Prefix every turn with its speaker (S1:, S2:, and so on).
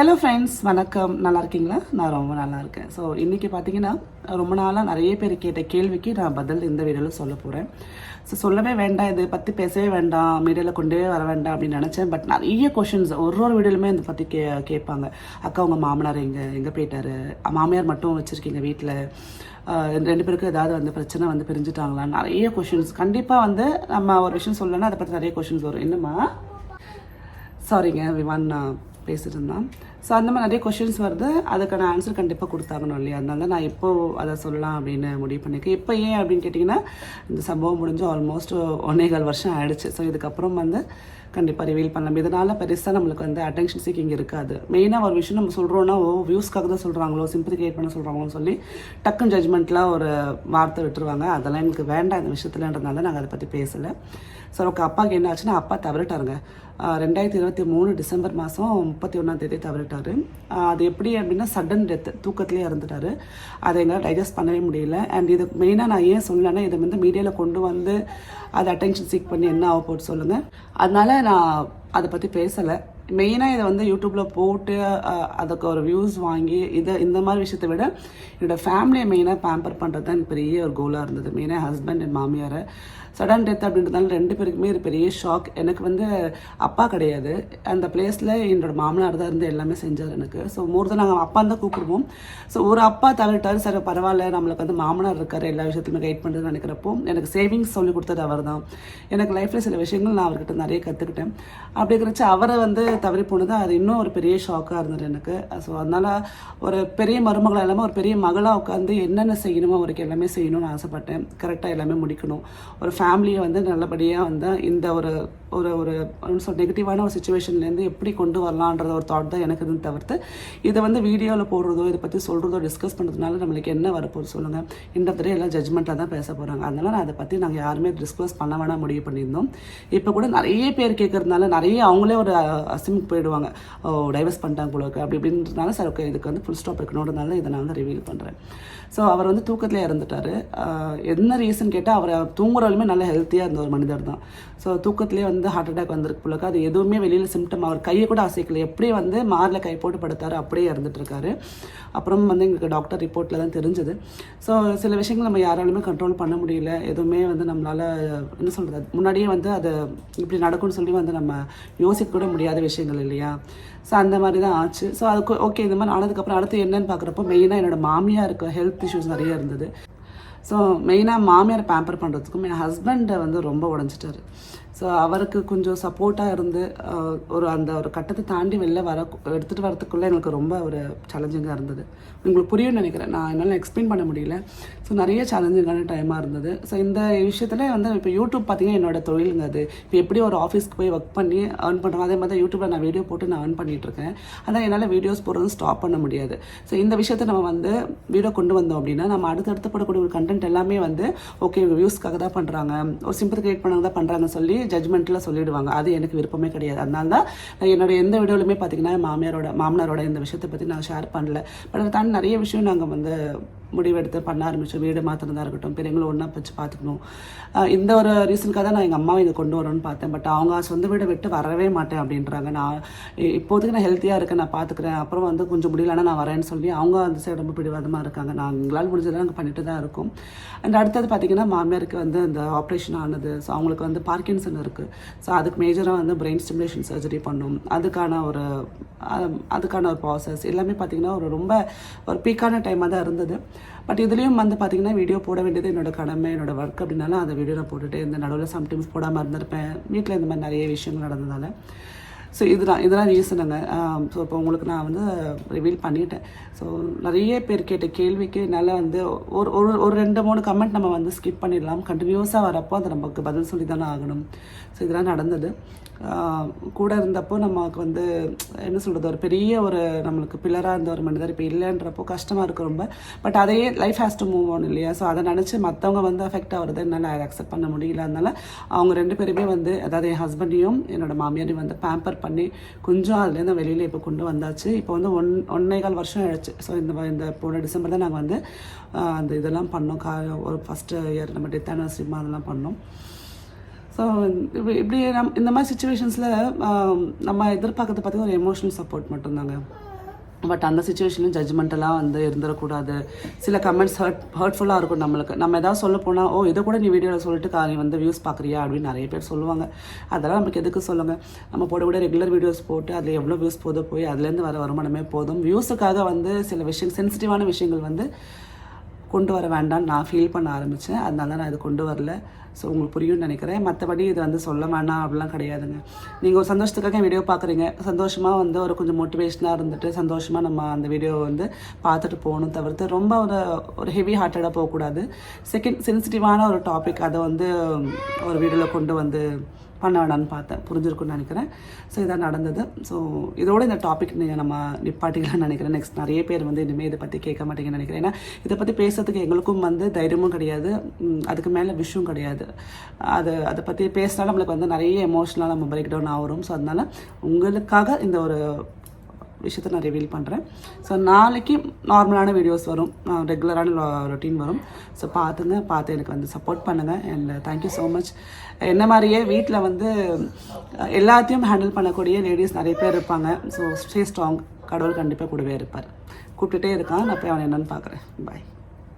S1: Hello friends வணக்கம். நல்லா இருக்கீங்களா? நான் ரொம்ப நல்லா இருக்கேன். ஸோ இன்றைக்கி பார்த்தீங்கன்னா ரொம்ப நாளாக நிறைய பேர் கேட்ட கேள்விக்கு நான் பதில் இந்த வீடியோவில் சொல்ல போகிறேன் ஸோ சொல்லவே வேண்டாம். இதை பற்றி பேசவே வேண்டாம். மீடியாவில் கொண்டே வர வேண்டாம் அப்படின்னு நினச்சேன். பட் நிறைய கொஷின்ஸ் ஒரு ஒரு வீடியோலுமே இதை பற்றி கே கேட்பாங்க. அக்கா உங்கள் மாமனார் எங்கே எங்கே போயிட்டார்? மாமியார் மட்டும் வச்சுருக்கீங்க வீட்டில் ரெண்டு பேருக்கும் ஏதாவது வந்து பிரச்சனை வந்து பிரிஞ்சுட்டாங்களா? நிறைய கொஷின்ஸ் கண்டிப்பாக வந்து நம்ம ஒரு விஷயம் சொல்லலைன்னா அதை பற்றி நிறைய கொஷின்ஸ் வரும். என்னம்மா? சாரிங்க விவான் நான் பேசிட்டு இருந்தான். ஸோ அந்த மாதிரி நிறைய கொஷின்ஸ் வருது. அதுக்கான ஆன்சர் கண்டிப்பாக கொடுத்தாங்கணும் இல்லையா? அதனால நான் இப்போ அதை சொல்லலாம் அப்படின்னு முடிவு பண்ணியிருக்கேன். இப்போ ஏன் அப்படின்னு கேட்டிங்கன்னா இந்த சம்பவம் முடிஞ்சு ஆல்மோஸ்ட் ஒன்னேகால் வருஷம் ஆயிடுச்சு. ஸோ இதுக்கப்புறம் வந்து கண்டிப்பாக ரிவீல் பண்ணலாம். இதனால் பெருசாக நம்மளுக்கு வந்து அட்டென்ஷன் சீக்கிங் இருக்காது. மெயினாக ஒரு விஷயம் நம்ம சொல்கிறோன்னா ஓ வியூஸ்க்காக தான் சொல்கிறாங்களோ சிம்பிளி கிரியேட் பண்ண சொல்கிறாங்களோன்னு சொல்லி டக்குன்னு ஜட்மெண்ட்லாம் ஒரு வார்த்தை விட்டுருவாங்க. அதெல்லாம் எனக்கு வேண்டாம் இந்த விஷயத்துலன்றதுனால நாங்கள் அதை பற்றி பேசலை. ஸோ அவங்க அப்பாவுக்கு என்ன ஆச்சுன்னா அப்பா தவறிட்டாருங்க. ரெண்டாயிரத்தி இருபத்தி மூணு டிசம்பர் மாதம் முப்பத்தி ஒன்றாம் தேதி தவறிட்டாரு. இறந்துட்டார். அது எப்படி அப்படின்னா சடன் டெத் தூக்கத்திலே இறந்துட்டாரு. அதை என்னால் டைஜஸ்ட் பண்ணவே முடியல. அண்ட் இது மெயினாக நான் ஏன் சொல்லலைன்னா இதை வந்து மீடியாவில் கொண்டு வந்து அதை அட்டென்ஷன் சீக் பண்ணி என்ன ஆக போட்டு சொல்லுங்கள் அதனால் நான் அதை பற்றி பேசலை. மெயினாக இதை வந்து யூடியூப்பில் போட்டு அதுக்கு ஒரு வியூஸ் வாங்கி இதை இந்த மாதிரி விஷயத்தை விட என்னோடய ஃபேமிலியை மெயினாக பேம்பர் பண்ணுறது தான் எனக்கு பெரிய ஒரு கோலாக இருந்தது. மெயினாக ஹஸ்பண்ட் அண்ட் மாமியாரை. சடன் டெத் அப்படின்றதால ரெண்டு பேருக்குமே ஒரு பெரிய ஷாக் எனக்கு வந்து அப்பா கிடையாது. அந்த பிளேஸில் என்னோட மாமனார் தான் இருந்து எல்லாமே செஞ்சார் எனக்கு. ஸோ மோர் தான் நாங்கள் அப்பா தான் கூப்பிடுவோம். ஸோ ஒரு அப்பா தவிர்த்தாரு சரி பரவாயில்ல. நம்மளுக்கு வந்து மாமனார் இருக்கார். எல்லா விஷயத்துலையுமே கைட் பண்ணுறதுன்னு நினைக்கிறப்போ எனக்கு சேவிங்ஸ் சொல்லி கொடுத்தது அவர் தான் எனக்கு லைஃப்பில் சில விஷயங்கள் நான் அவர்கிட்ட நிறைய கற்றுக்கிட்டேன் அப்படி இருக்கிறச்சு அவரை வந்து தவறி போனது அது இன்னும் ஒரு பெரிய ஷாக்காக இருந்தது எனக்கு. ஸோ அதனால் ஒரு பெரிய மருமகளாக இல்லாமல் ஒரு பெரிய மகளாக உட்காந்து என்னென்ன செய்யணுமோ அவருக்கு எல்லாமே செய்யணும்னு ஆசைப்பட்டேன். கரெக்டாக எல்லாமே முடிக்கணும். ஒரு ஃபேமிலியை வந்து நல்லபடியாக வந்து இந்த ஒரு ஒரு ஒரு சொல் நெகட்டிவான ஒரு சுச்சுவேஷன்லேருந்து எப்படி கொண்டு வரலான்றத ஒரு தாட் தான் எனக்கு இருந்து தவிர்த்து இதை வந்து வீடியோவில் போடுறதோ இதை பற்றி சொல்கிறதோ டிஸ்கஸ் பண்ணுறதுனால நம்மளுக்கு என்ன வரப்போகுது சொல்லுங்கள் இந்த தடவை எல்லாம் ஜட்மெண்ட்டில் தான் பேச போகிறாங்க அதனால் நான் அதை பற்றி நாங்கள் யாருமே டிஸ்கஸ் பண்ண வேணாம் முடிவு பண்ணியிருந்தோம். இப்போ கூட நிறைய பேர் கேட்கறதுனால நிறைய அவங்களே ஒரு அசிமுக்கு போயிடுவாங்க. ஓ டைவர்ஸ் பண்ணிட்டாங்க போலக்கு அப்படி இப்படின்றதுனால சார் ஓகே இதுக்கு வந்து ஃபுல் ஸ்டாப் இருக்கணுன்றதுனால இதை நான் வந்து ரிவீல் பண்ணுறேன் ஸோ அவர் வந்து தூக்கத்தில் இறந்துட்டார். என்ன ரீசன் கேட்டால் அவர் தூங்குறவளுமே நல்ல ஹெல்த்தியாக இருந்த ஒரு மனிதர் தான். ஸோ தூக்கத்திலே வந்து வந்து ஹார்ட் அட்டாக் வந்திருக்கு போலக்கு அது எதுவுமே வெளியில் சிம்டம் அவர் கையை கூட அசைக்கல. எப்படி வந்து மாரில் கை போட்டு படுத்தாரு அப்படியே இறந்துட்டுருக்காரு அப்புறம் வந்து எங்களுக்கு டாக்டர் ரிப்போர்ட்டில் தான் தெரிஞ்சது. ஸோ சில விஷயங்கள் நம்ம யாராலுமே கண்ட்ரோல் பண்ண முடியல. எதுவுமே வந்து நம்மளால் என்ன சொல்கிறது முன்னாடியே வந்து அது இப்படி நடக்கும்னு சொல்லி வந்து நம்ம யோசிக்க கூட முடியாத விஷயங்கள் இல்லையா? ஸோ அந்த மாதிரி தான் ஆச்சு. ஸோ அதுக்கு ஓகே இந்த மாதிரி ஆனதுக்கப்புறம் அடுத்து என்னன்னு பார்க்குறப்போ மெயினாக என்னோடய மாமியாருக்கு ஹெல்த் இஷ்யூஸ் நிறைய இருந்தது. ஸோ மெயினாக மாமியார் பேம்பர் பண்ணுறதுக்கும் என் ஹஸ்பண்டை வந்து ரொம்ப உடஞ்சிட்டாரு. ஸோ அவருக்கு கொஞ்சம் சப்போர்ட்டாக இருந்து ஒரு அந்த ஒரு கட்டத்தை தாண்டி வெளில வர எடுத்துகிட்டு வரதுக்குள்ளே எனக்கு ரொம்ப ஒரு சேலஞ்சிங்காக இருந்தது. உங்களுக்கு புரியும்னு நினைக்கிறேன். நான் என்னால் எக்ஸ்பிளைன் பண்ண முடியல. ஸோ நிறைய சேலஞ்சிங்கான டைமாக இருந்தது. ஸோ இந்த விஷயத்தில் வந்து இப்போ யூடியூப் பார்த்தீங்கன்னா என்னோட தொழிலுங்க அது. இப்போ எப்படி ஒரு ஆஃபீஸ்க்கு போய் ஒர்க் பண்ணி ஏர்ன் பண்ணுறோம் அதே மாதிரி தான் யூடியூப்பில் நான் வீடியோ போட்டு நான் ஏர்ன் பண்ணிட்டு இருக்கேன். அதான் என்னால் வீடியோஸ் போடுறது ஸ்டாப் பண்ண முடியாது. ஸோ இந்த விஷயத்தை நம்ம வந்து வீடியோ கொண்டு வந்தோம் அப்படின்னா நம்ம அடுத்தடுத்து போடக்கூடிய ஒரு கண்டென்ட் எல்லாமே வந்து ஓகே வியூஸ்க்காக தான் பண்ணுறாங்க ஒரு சிம்பிள் கிரியேட் பண்ணாங்க தான் பண்ணுறாங்கன்னு சொல்லி ஜட்மெண்ட்டில் சொல்லிடுவாங்க. அது எனக்கு விருப்பமே கிடையாது. அதனால தான் நான் என்னோட எந்த வீடியோலையுமே பார்த்தீங்கன்னா மாமியாரோட மாமனாரோட இந்த விஷயத்தை பற்றி நான் ஷேர் பண்ணல. பட் அதை தாண்டி நிறைய விஷயம் நாங்கள் வந்து முடிவெடுத்து பண்ண ஆரம்பித்தோம் வீடு மாற்றுறதா இருக்கட்டும். பெரியவங்களும் ஒன்றா வச்சு பார்த்துக்கணும் இந்த ஒரு ரீசனுக்காக தான் நான் எங்கள் அம்மாவை இங்கே கொண்டு வரணும்னு பார்த்தேன். பட் அவங்க சொந்த வீடை விட்டு வரவே மாட்டேன் அப்படின்றாங்க. நான் இப்போதைக்கு நான் ஹெல்த்தியாக இருக்கேன். நான் பார்த்துக்கிறேன் அப்புறம் வந்து கொஞ்சம் முடியலன்னா நான் வரேன்னு சொல்லி அவங்க அந்த சைடு ரொம்ப பிடிவாதமாக இருக்காங்க. நான் எங்களால் முடிஞ்சதை நாங்கள் பண்ணிட்டு தான் இருக்கோம். அண்ட் அடுத்தது பார்த்திங்கன்னா மாமியாருக்கு வந்து அந்த ஆப்ரேஷன் ஆனது. ஸோ அவங்களுக்கு வந்து பார்க்கின்சன் இருக்குது ஸோ அதுக்கு மேஜராக வந்து பிரெயின் ஸ்டிமுலேஷன் சர்ஜரி பண்ணும். அதுக்கான ஒரு அதுக்கான ஒரு ப்ராசஸ் எல்லாமே பார்த்தீங்கன்னா ஒரு ரொம்ப ஒரு பீக்கான டைமாக தான் இருந்தது. பட் இதுலேயும் வந்து பார்த்தீங்கன்னா வீடியோ போட வேண்டியது என்னோட கடமை என்னோட ஒர்க் அப்படின்னாலும் அந்த வீடியோ நான் போட்டுட்டு இந்த நடுவில் சம்டைம்ஸ் போடாமல் இருந்திருப்பேன். வீட்டில் இந்த மாதிரி நிறைய விஷயங்கள் நடந்ததால். ஸோ இதுதான் இதெல்லாம் ரீசனுங்க ஸோ இப்போ உங்களுக்கு நான் வந்து ரிவீல் பண்ணிட்டேன். ஸோ நிறைய பேர் கேட்ட கேள்விக்கு என்னால் வந்து ஒரு ஒரு ஒரு ரெண்டு மூணு கமெண்ட் நம்ம வந்து ஸ்கிப் பண்ணிடலாம். கண்டினியூஸாக வரப்போ அதை நமக்கு பதில் சொல்லி தானே ஆகணும். ஸோ இதெல்லாம் நடந்தது. கூட இருந்தப்போ நமக்கு வந்து என்ன சொல்கிறது ஒரு பெரிய ஒரு நம்மளுக்கு பில்லராக இருந்த ஒரு மனிதர் இப்போ இல்லைன்றப்போ கஷ்டமாக இருக்கு ரொம்ப. பட் அதையே life has to move on இல்லையா? ஸோ அதை நினச்சி மற்றவங்க வந்து அஃபெக்ட் ஆகிறது என்னால் அக்செப்ட் பண்ண முடியல. அதனால அவங்க ரெண்டு பேருமே வந்து அதாவது என் ஹஸ்பண்டையும் என்னோட மாமியாரையும் வந்து பேம்பர் பண்ணி கொஞ்சம் அதுலேருந்து வெளியில் இப்போ கொண்டு வந்தாச்சு. இப்போ வந்து ஒன் ஒன்னே கால் வருஷம் ஆயிடுச்சு. ஸோ இந்த இந்த போன டிசம்பர் தான் நாங்கள் வந்து அந்த இதெல்லாம் பண்ணோம். கா ஒரு ஃபஸ்ட்டு இயர் நம்ம டெத் ஆனிவர்சரி அதெல்லாம் பண்ணோம். ஸோ இப்படி இப்படி நம் இந்த மாதிரி சுச்சுவேஷன்ஸில் நம்ம எதிர்பார்க்கறது பார்த்தீங்கன்னா ஒரு எமோஷனல் சப்போர்ட் மட்டும்தாங்க. பட் அந்த சுச்சுவேஷன்லையும் ஜட்ஜ்மெண்டெல்லாம் வந்து இருந்துடக்கூடாது சில கமெண்ட்ஸ் ஹர்ட் ஹர்ட்ஃபுல்லாக இருக்கும் நம்மளுக்கு. நம்ம ஏதாவது சொல்ல போனால் ஓ இதை கூட நீ வீடியோவில் சொல்லிட்டு கா- நீ வந்து வியூஸ் பார்க்குறியா அப்படின்னு நிறைய பேர் சொல்லுவாங்க. அதெல்லாம் நமக்கு எதுக்கு சொல்லுங்கள் நம்ம போட விட ரெகுலர் வீடியோஸ் போட்டு அதில் எவ்வளோ வியூஸ் போதோ போய் அதுலேருந்து வர வருமானமே போதும். வியூஸுக்காக வந்து சில விஷயம் சென்சிட்டிவான விஷயங்கள் வந்து கொண்டு வர வேண்டாம்னு நான் ஃபீல் பண்ண ஆரம்பித்தேன் அதனால நான் இது கொண்டு வரல. ஸோ உங்களுக்கு புரியும்னு நினைக்கிறேன். மற்றபடி இது வந்து சொல்ல வேணாம் அப்படிலாம் கிடையாதுங்க. நீங்கள் ஒரு சந்தோஷத்துக்காக வீடியோ பார்க்குறீங்க. சந்தோஷமாக வந்து ஒரு கொஞ்சம் மோட்டிவேஷனாக இருந்துட்டு சந்தோஷமாக நம்ம அந்த வீடியோவை வந்து பார்த்துட்டு போகணும் தவிர்த்து ரொம்ப ஒரு ஒரு ஹெவி ஹார்ட்டடாக போகக்கூடாது. செகண்ட் சென்சிட்டிவான ஒரு டாபிக் அதை வந்து ஒரு வீடியோவில் கொண்டு வந்து பண்ண வேணாம்னு பார்த்தேன். புரிஞ்சிருக்குன்னு நினைக்கிறேன். ஸோ இதான் நடந்தது. ஸோ இதோட இந்த டாபிக் நம்ம நிப்பாட்டிக்கலாம்னு நினைக்கிறேன். நெக்ஸ்ட் நிறைய பேர் வந்து இனிமேல் இதை பற்றி கேட்க மாட்டீங்கன்னு நினைக்கிறேன். ஏன்னா இதை பற்றி பேசுறதுக்கு எங்களுக்கும் வந்து தைரியமும் கிடையாது. அதுக்கு மேலே விஷயம் கிடையாது. அது அதை பற்றி பேசினா நம்மளுக்கு வந்து நிறைய எமோஷனலாக நம்ம பிரேக் டவுன் ஆகிறோம். ஸோ அதனால் உங்களுக்காக இந்த ஒரு விஷயத்தை நான் ரிவீல் பண்ணுறேன் ஸோ நாளைக்கு நார்மலான வீடியோஸ் வரும். ரெகுலரான ரொட்டீன் வரும். ஸோ பார்த்துங்க. பார்த்து எனக்கு வந்து சப்போர்ட் பண்ணுங்கள் அண்ட் தேங்க்யூ ஸோ மச் என்ன மாதிரியே வீட்டில் வந்து எல்லாத்தையும் ஹேண்டில் பண்ணக்கூடிய லேடிஸ் நிறைய பேர் இருப்பாங்க. ஸோ ஸ்டே ஸ்ட்ராங் கடவுள் கண்டிப்பாக கூடவே இருப்பார். கூப்பிட்டுட்டே இருக்கான். நான் போய் அவன் என்னன்னு பார்க்குறேன். பாய்